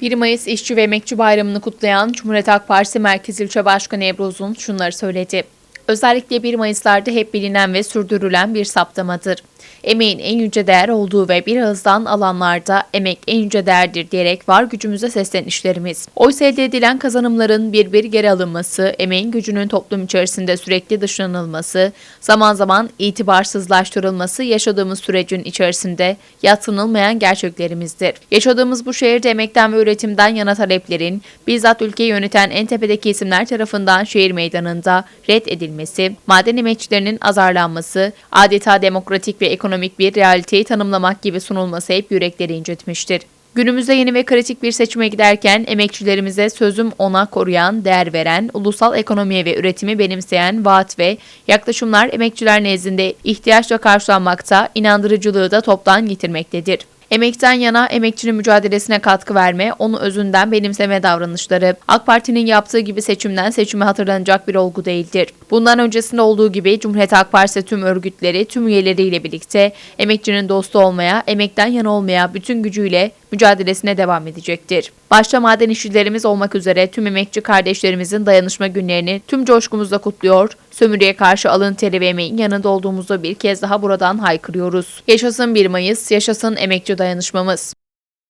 1 Mayıs İşçi ve Emekçi Bayramı'nı kutlayan Cumhuriyet Halk Partisi Merkez İlçe Başkanı Ebru Uzun şunları söyledi. Özellikle 1 Mayıs'larda hep bilinen ve sürdürülen bir saptamadır. Emeğin en yüce değer olduğu ve bir ağızdan alanlarda emek en yüce değerdir diyerek var gücümüze seslenişlerimiz. Oysa elde edilen kazanımların bir bir geri alınması, emeğin gücünün toplum içerisinde sürekli dışlanılması, zaman zaman itibarsızlaştırılması yaşadığımız sürecin içerisinde yatsınılmayan gerçeklerimizdir. Yaşadığımız bu şehirde emekten ve üretimden yana taleplerin bizzat ülkeyi yöneten en tepedeki isimler tarafından şehir meydanında red edilmesi, maden emekçilerinin azarlanması, adeta demokratik ve ekonomik bir realiteyi tanımlamak gibi sunulması hep yürekleri incitmiştir. Günümüzde yeni ve kritik bir seçime giderken emekçilerimize sözüm ona koruyan, değer veren, ulusal ekonomiye ve üretimi benimseyen vaat ve yaklaşımlar emekçiler nezdinde ihtiyaçla karşılanmakta, inandırıcılığı da toptan getirmektedir. Emekten yana emekçinin mücadelesine katkı verme, onu özünden benimseme davranışları AK Parti'nin yaptığı gibi seçimden seçime hatırlanacak bir olgu değildir. Bundan öncesinde olduğu gibi Cumhuriyet Halk Partisi tüm örgütleri, tüm üyeleriyle birlikte emekçinin dostu olmaya, emekten yana olmaya bütün gücüyle mücadelesine devam edecektir. Başta maden işçilerimiz olmak üzere tüm emekçi kardeşlerimizin dayanışma günlerini tüm coşkumuzla kutluyor, sömürüye karşı alın teri ve emeğin yanında olduğumuzu bir kez daha buradan haykırıyoruz. Yaşasın 1 Mayıs, yaşasın emekçi dayanışmamız.